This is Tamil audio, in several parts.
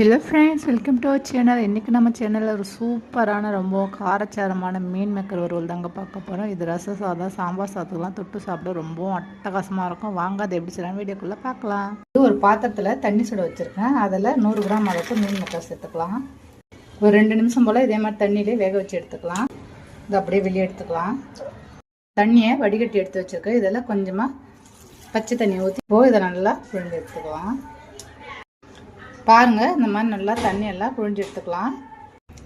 Hello friends welcome to our channel இன்றைக்கி நம்ம சேனலில் ஒரு சூப்பரான ரொம்ப காரச்சாரமான மீன் மேக்கர் வறுவல் தாங்க பார்க்க போகிறோம் இது ரச சாதம் சாம்பார் சாதத்துக்குலாம் தொட்டு சாப்பிட ரொம்பவும் அட்டகாசமாக இருக்கும். வாங்க அது எப்படி செய்யலாம் வீடியோக்குள்ளே பார்க்கலாம். இது ஒரு பாத்திரத்தில் தண்ணி சுட வச்சுருக்கேன். அதில் நூறு கிராம் அளவுக்கு மீன் மேக்கர் சேர்த்துக்கலாம். ஒரு ரெண்டு நிமிஷம் போல் இதே மாதிரி தண்ணியிலே வேக வச்சு எடுத்துக்கலாம். இது அப்படியே வெளியே எடுத்துக்கலாம். தண்ணியை வடிகட்டி எடுத்து வச்சுருக்கேன். இதெல்லாம் கொஞ்சமாக பச்சை தண்ணி ஊற்றி போ இதை நல்லா புழிஞ்சு எடுத்துக்கலாம். பாருங்கள் இந்த மாதிரி நல்லா தண்ணியெல்லாம் புழிஞ்சு எடுத்துக்கலாம்.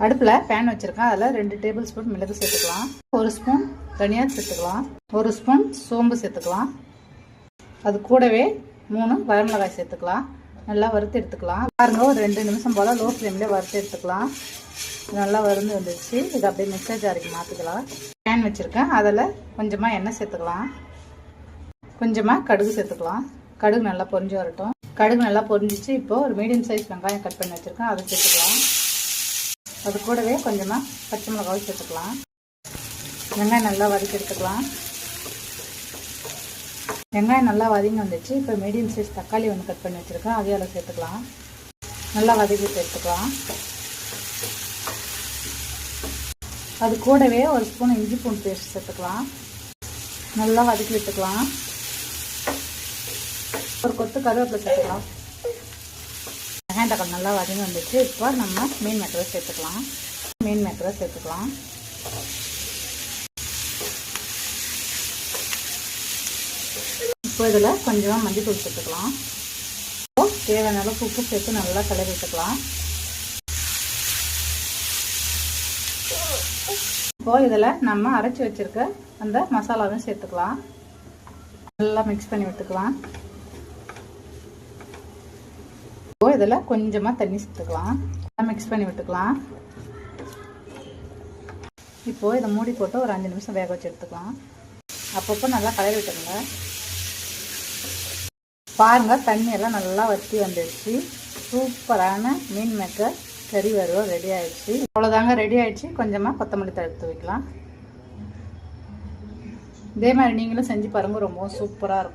அடுப்பில் பேன் வச்சுருக்கேன். அதில் ரெண்டு டேபிள் ஸ்பூன் மிளகு சேர்த்துக்கலாம். ஒரு ஸ்பூன் தனியாக சேர்த்துக்கலாம். ஒரு ஸ்பூன் சோம்பு சேர்த்துக்கலாம். அது கூடவே மூணு வரமிளகாய் சேர்த்துக்கலாம். நல்லா வறுத்து எடுத்துக்கலாம். பாருங்க ஒரு ரெண்டு நிமிஷம் போல் லோ ஃப்ளேம்லேயே வறுத்து எடுத்துக்கலாம். நல்லா வறுந்து வந்துடுச்சு இது அப்படியே மிக்சர் ஜாருக்கு மாற்றிக்கலாம் பேன் வச்சுருக்கேன். அதில் கொஞ்சமாக எண்ணெய் சேர்த்துக்கலாம். கொஞ்சமாக கடுகு சேர்த்துக்கலாம். கடுகு நல்லா பொரிஞ்சு வரட்டும். கடுகு நல்லா பொரிஞ்சிச்சு. இப்போ ஒரு மீடியம் சைஸ் வெங்காயம் கட் பண்ணி வச்சுருக்கேன். அதை சேர்த்துக்கலாம். அது கூடவே கொஞ்சமாக பச்சை மிளகாவும் சேர்த்துக்கலாம். வெங்காயம் நல்லா வதக்கி எடுத்துக்கலாம். வெங்காயம் நல்லா வதங்கி வந்துச்சு. இப்போ மீடியம் சைஸ் தக்காளி ஒன்று கட் பண்ணி வச்சுருக்கேன். அதையால் சேர்த்துக்கலாம். நல்லா வதக்கி சேர்த்துக்கலாம் அது கூடவே ஒரு ஸ்பூன் இஞ்சி பூண்டு பேஸ்ட் சேர்த்துக்கலாம். நல்லா வதக்கி விட்டுக்கலாம் ஒரு கொத்து கருவேப்பிலை சேர்த்துக்கலாம். வெங்காயம் தக்காளி நல்லா வதங்கி வந்துச்சு. இப்போ நம்ம மீன் மேக்கரை சேர்த்துக்கலாம். மீன் மேக்கரை சேர்த்துக்கலாம். இப்போ இதில் கொஞ்சமாக மஞ்சத்தூள் சேர்த்துக்கலாம். இப்போ தேவையான அளவுக்கு உப்பு சேர்த்து நல்லா கலரி விட்டுக்கலாம். இப்போ இதில் நம்ம அரைச்சி வச்சுருக்க அந்த மசாலாவும் சேர்த்துக்கலாம். நல்லா மிக்ஸ் பண்ணி விட்டுக்கலாம். இதில் கொஞ்சமாக தண்ணி சேர்த்துக்கலாம். மிக்ஸ் பண்ணி விட்டுக்கலாம். இப்போது இதை மூடி போட்டு ஒரு அஞ்சு நிமிஷம் வேக வச்சு எடுத்துக்கலாம். அப்பப்போ நல்லா கலரி விட்டுருங்க. பாருங்கள் தண்ணியெல்லாம் நல்லா வற்றி வந்துடுச்சு சூப்பரான மீன் மேக்கர் கறி வறுவல் ரெடி ஆயிடுச்சு. அவ்வளோதாங்க ரெடி ஆயிடுச்சு. கொஞ்சமாக கொத்தமல்லி தடுத்து வைக்கலாம். இதே மாதிரி நீங்களும் செஞ்சு பாருங்கள் ரொம்பவும் சூப்பராக இருக்கும்.